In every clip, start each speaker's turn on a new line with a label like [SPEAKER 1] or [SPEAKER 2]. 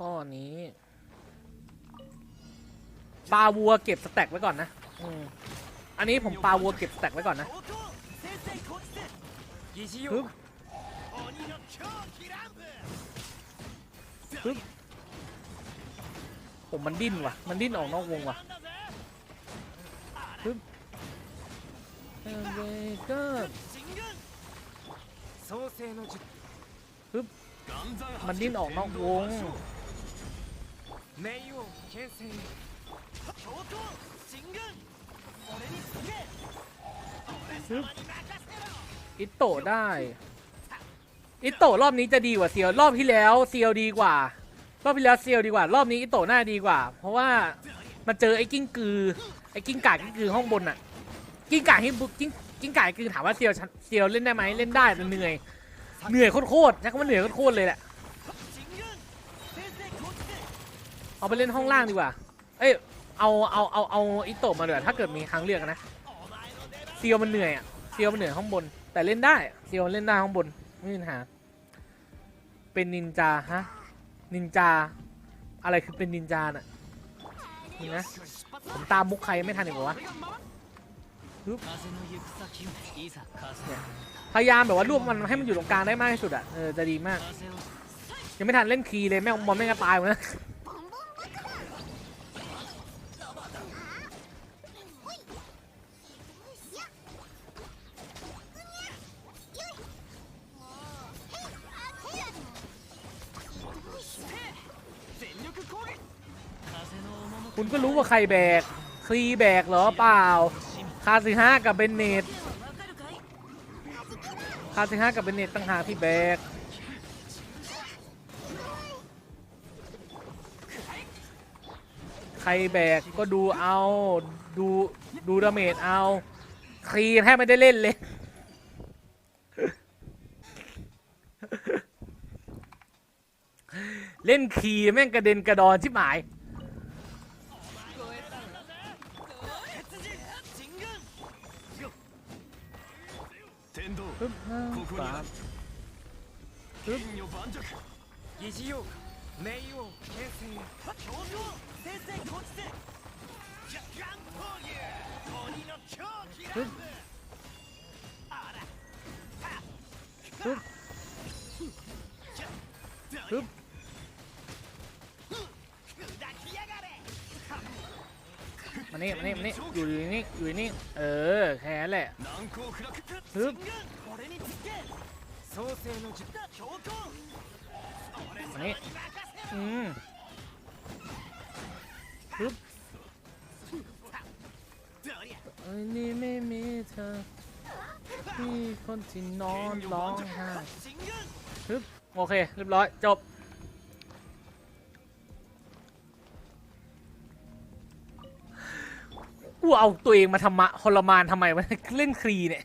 [SPEAKER 1] ก้อนี้ปลาวัวเก็บสแต็กไว้ก่อนนะอันนี้ผมปลาวัวเก็บสแต็กไว้ก่อนนะฮึบฮึบผมมันดิ้นว่ะ มันดิ้นออกนอกวงว่ะฮึบมันดิ้นออกนอกวง
[SPEAKER 2] 冥王剣戦
[SPEAKER 1] ฮึบอิโตะได้ อิโตะรอบนี้จะดีกว่าเซียว รอบที่แล้วเซียวดีกว่า รอบที่แล้วเซียวดีกว่า รอบนี้อิโตะน่าดีกว่า เพราะว่ามันเจอไอ้กิ้งกือ ไอ้กิ้งก่ากิ้งกือห้องบนอะกิ้งก่าที่บุกิ้งกิ้งก่าคือถามว่าเซียวชันเซียวเล่นได้ไหมเล่นได้แต่เหนื่อย เหนื่อยโคตรๆใช้คำว่าเหนื่อยโคตรๆเลยแหละ เอาไปเล่นห้องล่างดีกว่า เอ้ย เอาเอาเอาเอาอิโตะมาเดี๋ยวถ้าเกิดมีทางเลือกนะเซียวมันเหนื่อยอะเซียวมันเหนื่อยห้องบน แต่เล่นได้เซียวเล่นได้ห้องบนไม่มีปัญหา เป็นนินจาฮะ นินจา อะไรคือเป็นนินจาน่ะนี่นะ ผมตามมุกใครไม่ทันอีกเหรอวะพยายามแบบว่ารวบมันให้มันอยู่ตรงกลางได้มากที่สุดอะ เออจะดีมาก ยังไม่ทันเล่นคีเลยแม่งบอลแม่งก็ตายหมดแล้ คุณก็รู้ว่าใครแบกคลีแบกเหรอเปล่า คาซิฮะกับเบนเนตคาซิฮะกับเบนเนตต่างหากที่แบกใครแบกก็ดูเอาดูดูดาเมจเอาคลีแทบไม่ได้เล่นเลยเล่นคีแม่งกระเด็นกระดอนชิบหาย ปึ๊บห้าสามปึ๊บานี่มานี่มานี่อยู่นี่อยู่นี่เออแค่แหละฮึบมานี่อืมฮึบนนี้ไม่มีเธอมีคนที่นอนร้องไห้ฮึบโอเค เรียบร้อย จบ กูเอาตัวเองมาทำมะทรมานทำไมวะเล่นครีเนี่ย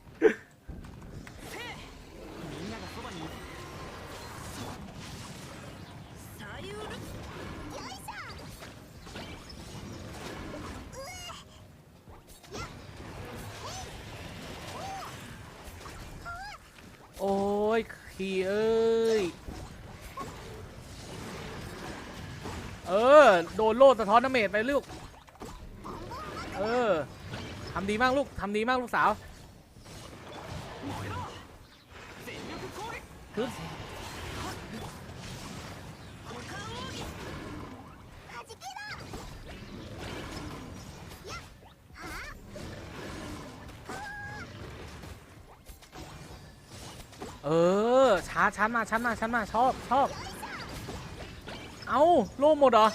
[SPEAKER 1] โอ้ยคีเอ้ย เออ โดนโลดสะท้อนน้ำเมจไปลูก เออทำดีมากลูกทำดีมากลูกสาวฮึบเออช้าชั้นมาชั้นมาชั้นมาชอบชอบ เอาโล่หมดเหรอ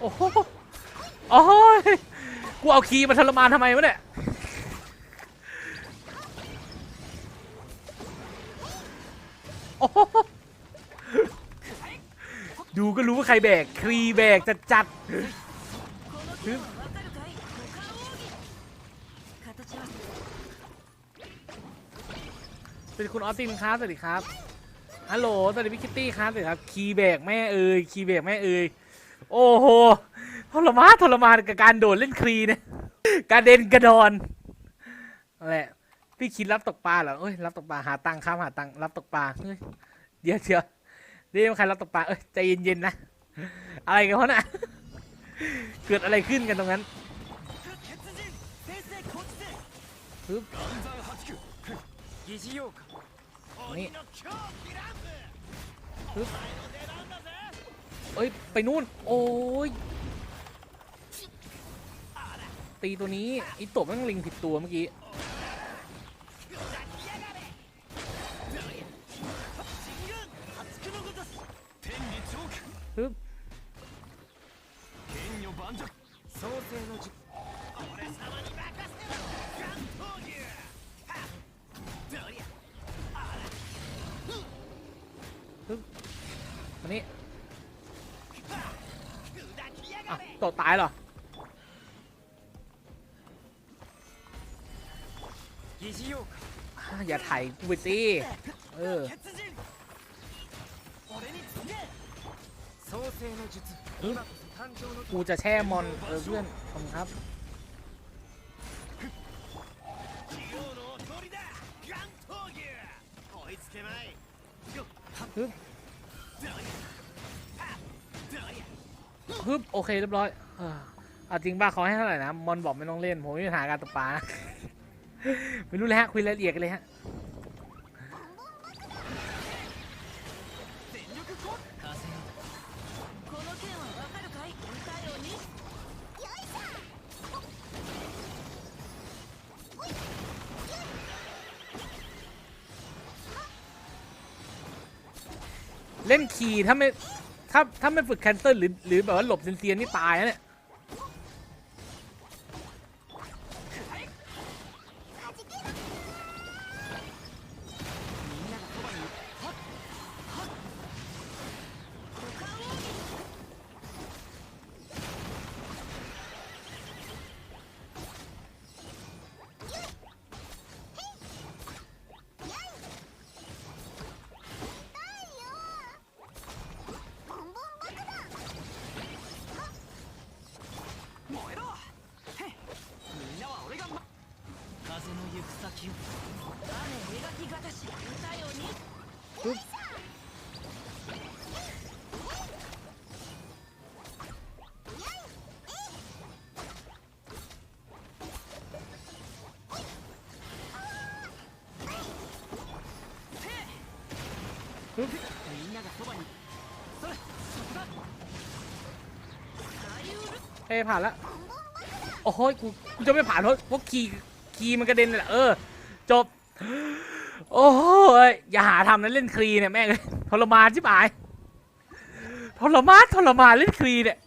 [SPEAKER 1] โอ้โหโอ้ยกูเอาคีย์มาทรมานทำไมวะเนี่ยโอ้โหดูก็รู้ว่าใครแบกครีแบกจัดจัด วัสดีคุณออสตินครับสวัสดีครับฮัลโหลสวัสดีพี่คิตตี้ครับสวัสดีครับคีย์เบกแม่เอ่ยคีย์เบกแม่เอ่ยโอ้โหทรมานทรมานกับการโดดเล่นครีเนี่ยการเดินกระดอนแหละพี่คิดรับตกปลาเหรอเอ้ยรับตกปลาหาตังค์ครับหาตังค์รับตกปลาเฮ้ยเดี๋ยวเชียวนี่มันใครรับตกปลาเอ้ยใจเย็นๆนะอะไรกันวะน่ะเกิดอะไรขึ้นกันตรงนั้น
[SPEAKER 2] ปึ๊บ
[SPEAKER 1] นี่ปึ๊บเอ้ย ไปนู่น โอ้ย ตีตัวนี้อีตบมันลิงผิดตัวเมื่อกี้ ปึ๊บ นี้ตกตายเหรออย่าถ่ายกูไปสิเออกูจะแช่มอนเออเพื่อนขอบคุณครับฮึ ฮึบโอเคเรียบร้อยเออเอาจริงบ้าเขาให้เท่าไหร่นะมอนบอกไม่ต้องเล่น ผมไม่มีปัญหาการตกปลานะ ไม่รู้เลยฮะคุยรายละเอียดกันเลยฮะ เล่นคีย์ถ้าไม่ถ้าถ้าไม่ฝึกแคนเซิลหรือหรือแบบว่าหลบเซียนๆนี่ตายนะเนี่ย เอ้ยผ่านแล้วโอ้โหกูกูจะไม่ผ่านเพราะเพราะคีย์คีย์มันกระเด็นเลยแหละเออ จบ โอ้ยอย่าหาทำนะเล่นครีเนี่ยแม่งเลยทรมานชิบหายทรมานทรมานเล่นครีเนี่ย